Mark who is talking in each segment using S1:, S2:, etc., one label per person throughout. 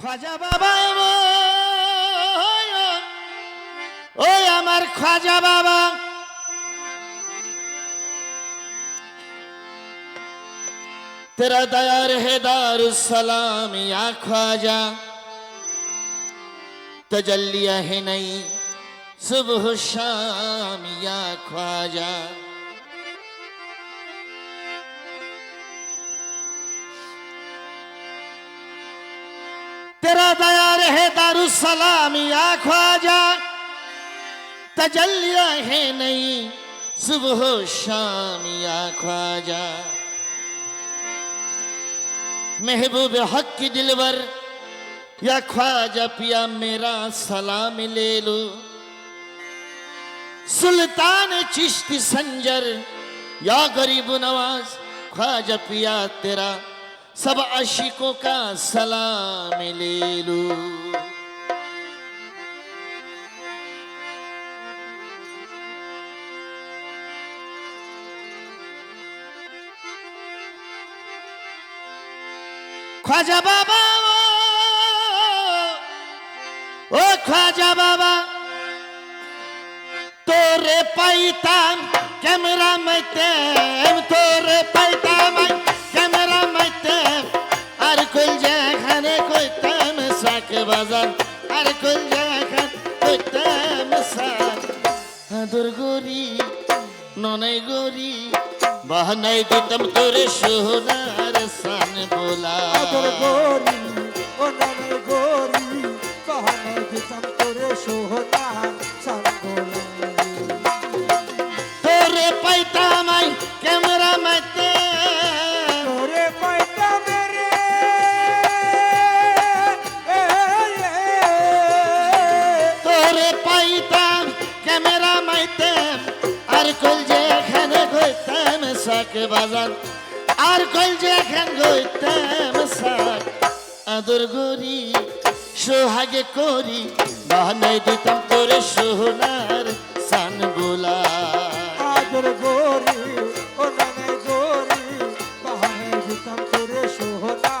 S1: খজা বাবা ওই আমার খজা বাবা। তেরা দয়ার হে দারুসালাম ইয়া খ্বাজা তজল্লিয়া হে নাই, সুবহ শাম, ইয়া খ্বাজা तेरा दयार है दारुसलाम या ख्वाजा तजल्लिया है नहीं, सुबह शाम या ख्वाजा महबूब हक की दिलवर, या ख्वाजा पिया मेरा सलाम ले लो। सुल्तान चिश्ती संजर, या गरीब नवाज़, ख्वाजा पिया तेरा सब आशिकों का सलाम ले लो ख्वाजा बाबा ओ ख्वाजा बाबा तोरे पाइता कैमरा में तेम तोरे पाइता मैं বাজার, আর কই যেখানে কইতাম শাক আদর গরি ননাই গরি বাহানাই দিতাম তোরে সোনার সান বোলা।
S2: আদর গরি ও নামের গরি কহনে দিতাম তোরে সোহনা
S1: শাক বাজার আর কল যে এখান গইতাম সাক আদর গরি সোহাগে করি বানাই দিতাম তোরে সোনার সান গোলা।
S2: আদর গরি ও নামের গরি বানাই দিতাম তোরে সোহনা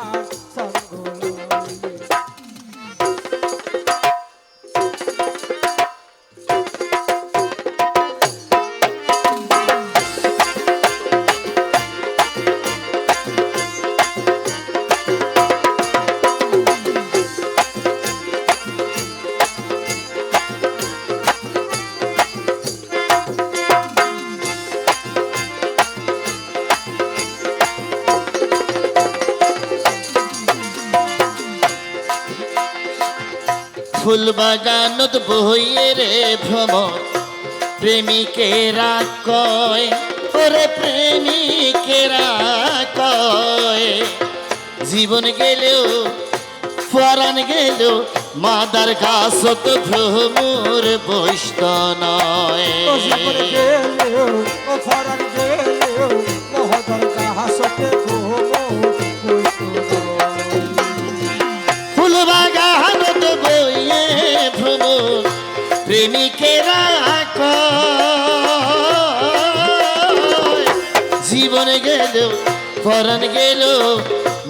S1: ফুল বাগানত রে ভ্রমর প্রেমিকেরা কয়, ওরে প্রেমিকেরা কয়। জীবন গেলেও, ফরান গেলেও, মাদার গাছত ভ্রমর বৈষ্ট নয়। গেল পরাণ গেল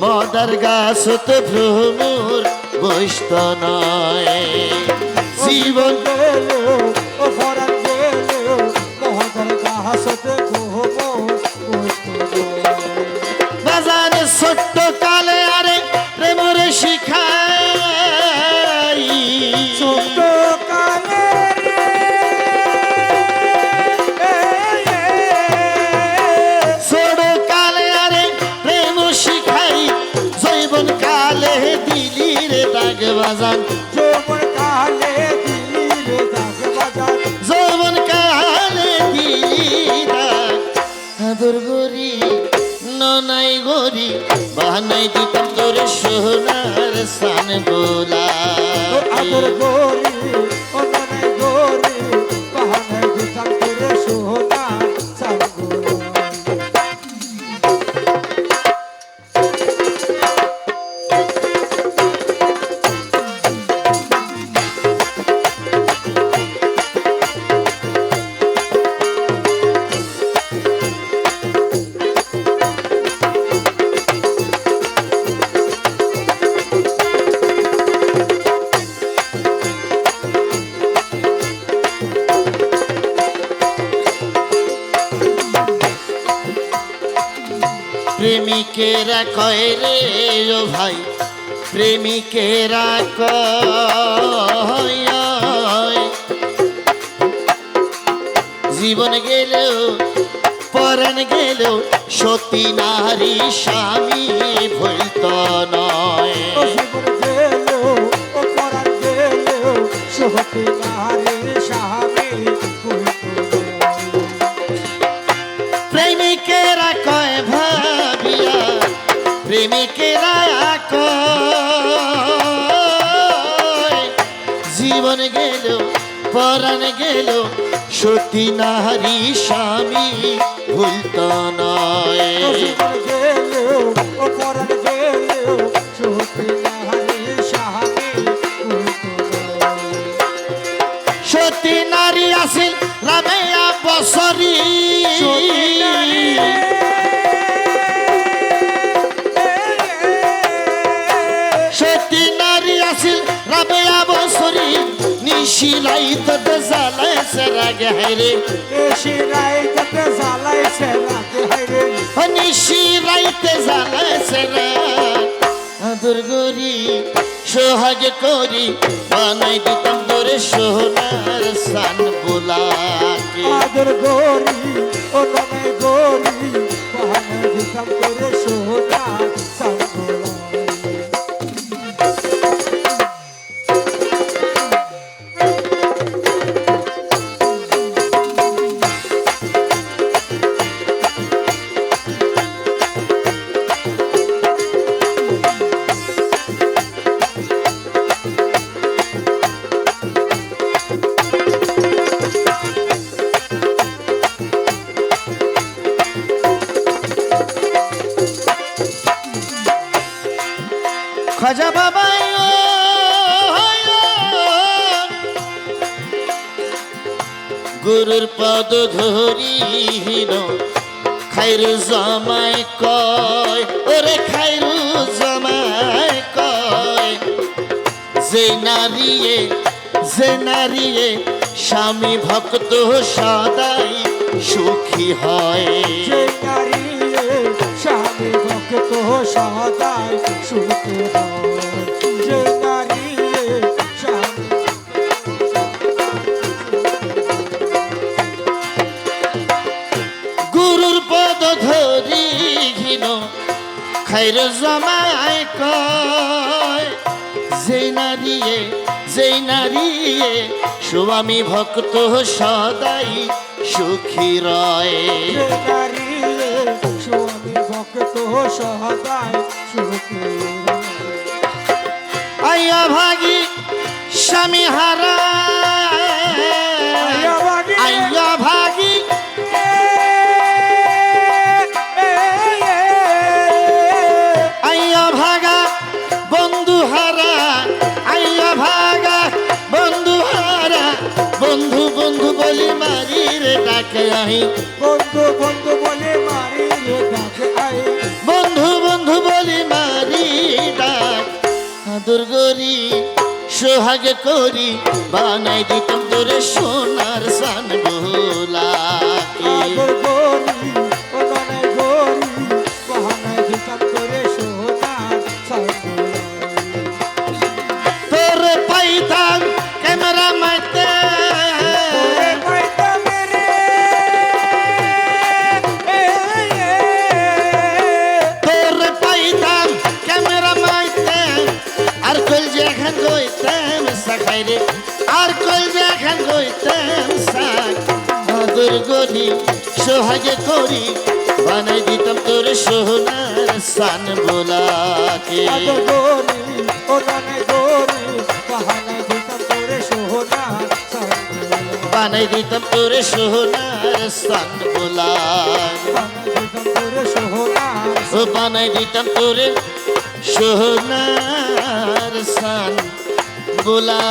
S1: মদার গাছত ভ্রমুর বৈষ্ট নয়। জীবন
S2: ফরান
S1: বাজার ছোট্ট কালে বাহানাই দিতাম তোর সোনার সান বোলা
S2: আদর গরি ও মনে গরি বাহানে দিতাম তোরে
S1: কয় রে ও ভাই? প্রেমিকেরা কয় জীবন গেলেও, পরাণ গেলেও, সতী নারী স্বামী ভুলত নয়।
S2: গেলেও নারী
S1: পরাণ গেল। সতী নারী স্বামী ভুলত নয়।
S2: নারী জীবন গেলেও
S1: বসরি নিশিলাই তো জ্বালায় সেরাগে হাইরে
S2: এসে রাইতে জ্বালাইছে রাতে হাইরে
S1: নিশি রাইতে জ্বালাইছে না আদর গরি সোহাগ করি বানাই দিতাম ধরে সোনার সান বোলাকে।
S2: আদর গরি ও নমে গরি দিতাম করে সোনা
S1: খাজা বাবাই গুরুর পদ ধরিহীন, খাইরু জামাই কয়, ওরে খাইরু জামাই কয়, যে নারিয়ে যে নারিয়ে স্বামী ভক্ত সদাই সুখী হয়।
S2: ভক্ত সদাই সুখে
S1: ঘিন খাইর জমায় কয় যে নারিয়ে যে নারিয়ে স্বামী ভক্ত সদাই সুখী রয়।
S2: ভক্ত সদাই সুখে
S1: আইয়া ভাগি স্বামী হারা।
S2: আইয়া ভাগি।
S1: আইয়া ভাগি। বন্ধু হারা। আইয়া ভাগা বন্ধু হারা। বন্ধু বন্ধু বলি মারি রে ডাকে আহি।
S2: বন্ধু বন্ধু
S1: আদর গরি সোহাগ করি বানাই দিতাম তোরে সোনার সান বোলাকে আর কল যে এখন গইতাম সাখাই রে। আর কল যে এখন গইতাম সাক আদর গরি সোহাগে করি বানাই দিতাম তোর সোনার সান বোলাকে।
S2: আদর গরি ও ননে গরি বাহানায় দিতাম করে সোনার সাঙ্গলাই
S1: বানাই দিতাম তোর সোনার সান বোলাকে। বানাই দিতাম তোরে সোনার সান বোলা